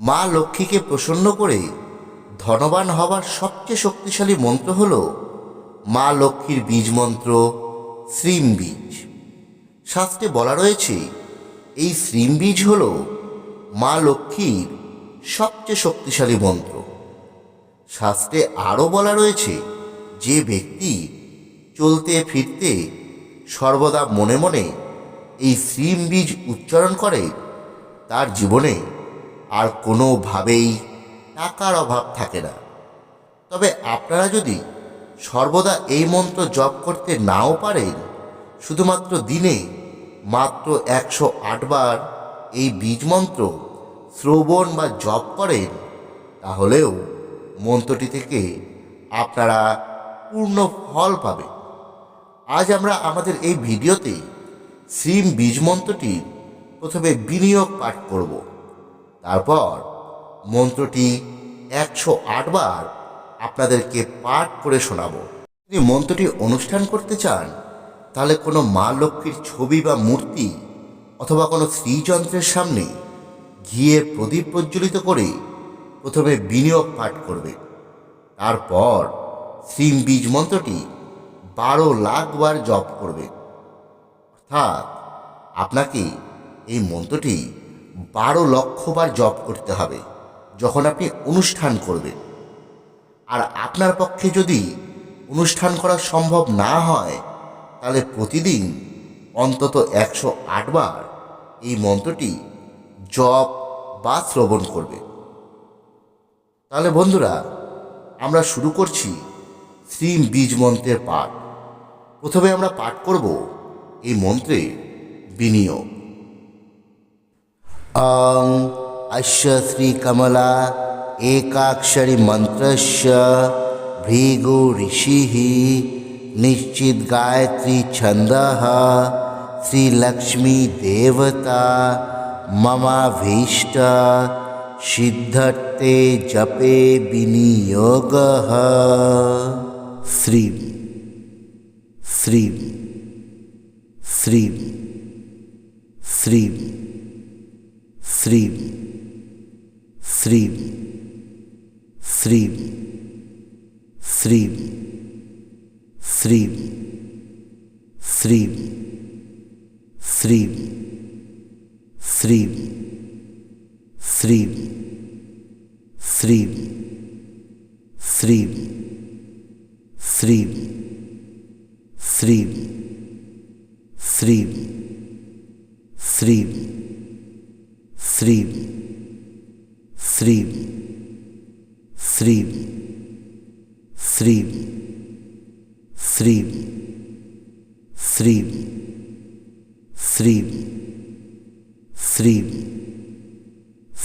মা লক্ষ্মীকে প্রসন্ন করে ধনবান হবার সবচেয়ে শক্তিশালী মন্ত্র হল মা লক্ষ্মীর বীজ মন্ত্র, শ্রীম বীজ। শাস্ত্রে বলা রয়েছে, এই শ্রীম বীজ হল মা লক্ষ্মীর সবচেয়ে শক্তিশালী মন্ত্র। শাস্ত্রে আরও বলা রয়েছে, যে ব্যক্তি চলতে ফিরতে সর্বদা মনে মনে এই শ্রীম বীজ উচ্চারণ করে, তার জীবনে আর কোনোভাবেই টাকার অভাব থাকে না। তবে আপনারা যদি সর্বদা এই মন্ত্র জপ করতে নাও পারেন, শুধুমাত্র দিনে মাত্র একশো আটবার এই বীজ মন্ত্র শ্রবণ বা জপ করেন, তাহলেও মন্ত্রটি থেকে আপনারা পূর্ণ ফল পাবেন। আজ আমরা আমাদের এই ভিডিওতে শ্রীম বীজ মন্ত্রটির প্রথমে বিনিয়োগ পাঠ করব। তারপর মন্ত্রটি একশো আটবার আপনাদেরকে পাঠ করে শোনাবো। যদি মন্ত্রটি অনুষ্ঠান করতে চান, তাহলে কোনো মা লক্ষ্মীর ছবি বা মূর্তি অথবা কোনো শ্রীযন্ত্রের সামনে ঘিয়ের প্রদীপ প্রজ্বলিত করে প্রথমে বিনিয়োগ পাঠ করবে। তারপর শ্রীম বীজ মন্ত্রটি বারো লাখবার জপ করবে। অর্থাৎ আপনাকে এই মন্ত্রটি বারো লক্ষ বার জপ করতে হবে, যখন আপনি অনুষ্ঠান করবেন। আর আপনার পক্ষে যদি অনুষ্ঠান করা সম্ভব না হয়, তাহলে প্রতিদিন অন্তত একশো আটবার এই মন্ত্রটি জপ বা শ্রবণ করবে তাহলে বন্ধুরা, আমরা শুরু করছি শ্রীম বীজ মন্ত্রের পাঠ। প্রথমে আমরা পাঠ করব এই মন্ত্রে বিনিয়োগ। अं ओम अश्व श्री कमला एकाक्षरी मंत्र भृगु ॐ अस्य श्रीकमला एकाक्षरिमन्त्रस्य भृगुऋषिः निश्चितगायत्रीछन्दः श्रीलक्ष्मीदेवता ममाभीष्ट, सिद्धर्थे जपे विनियोग। श्री श्री श्री श्री శ్రీ శ్రీ శ్రీ శ్రీ శ్రీ శ్రీ శ్రీ శ్రీ శ్రీ శ్రీ శ్రీ శ్రీ శ్రీ శ్రీ శ్రీ శ్రీవి శ్రీవి శ్రీవి శ్రీవి శ్రీవి శ్రీవి శ్రీవి శ్రీవి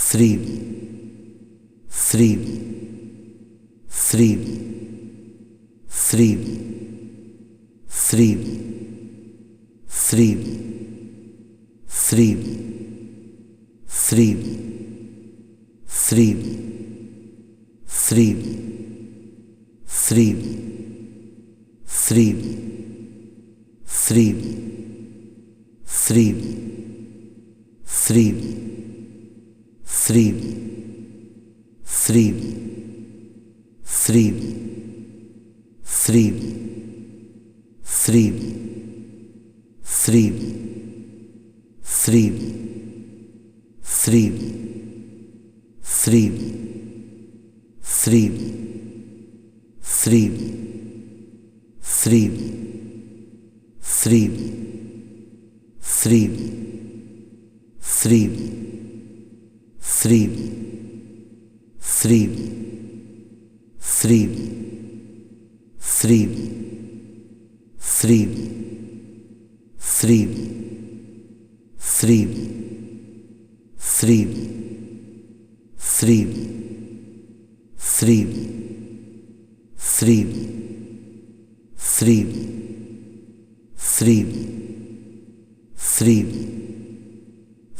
శ్రీవి శ్రీవి శ్రీవి శ్రీవి శ్రీవి శ్రీవి శ్రీవి శ్రీ శ్రీ శ్రీ శ్రీ శ్రీ శ్రీ శ్రీ శ్రీ శ్రీ శ్రీ శ్రీ శ్రీ శ్రీ శ్రీ శ్రీ శ్రీవి శ్రీవి శ్రీవి శ్రీవి శ్రీవి శ్రీవి శ్రీవి శ్రీవి శ్రీవి శ్రీవి శ్రీవి శ్రీవి శ్రీవి శ్రీవి శ్రీవి శ్రీ శ్రీ శ్రీ శ్రీ శ్రీ శ్రీ శ్రీ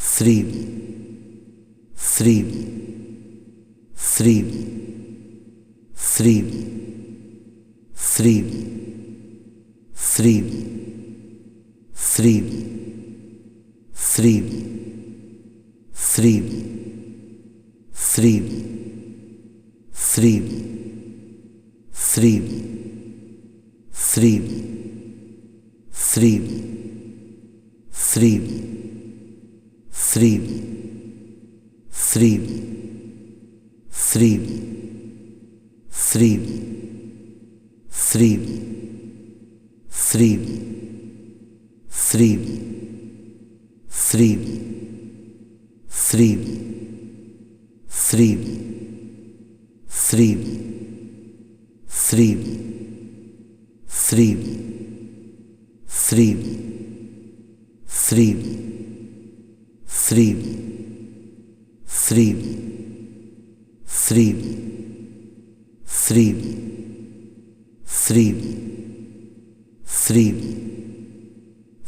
శ్రీ శ్రీ శ్రీ శ్రీ శ్రీ శ్రీ శ్రీ శ్రీ శ్రీ శ్రీ శ్రీ శ్రీ శ్రీ శ్రీ శ్రీ శ్రీ శ్రీ శ్రీ శ్రీ శ్రీ శ్రీ శ్రీ శ్రీ শ্রীম শ্রীম শ্রীম শ্রীম শ্রীম শ্রীম শ্রীম শ্রীম শ্রীম শ্রীম শ্রীম শ্রীম শ্রীম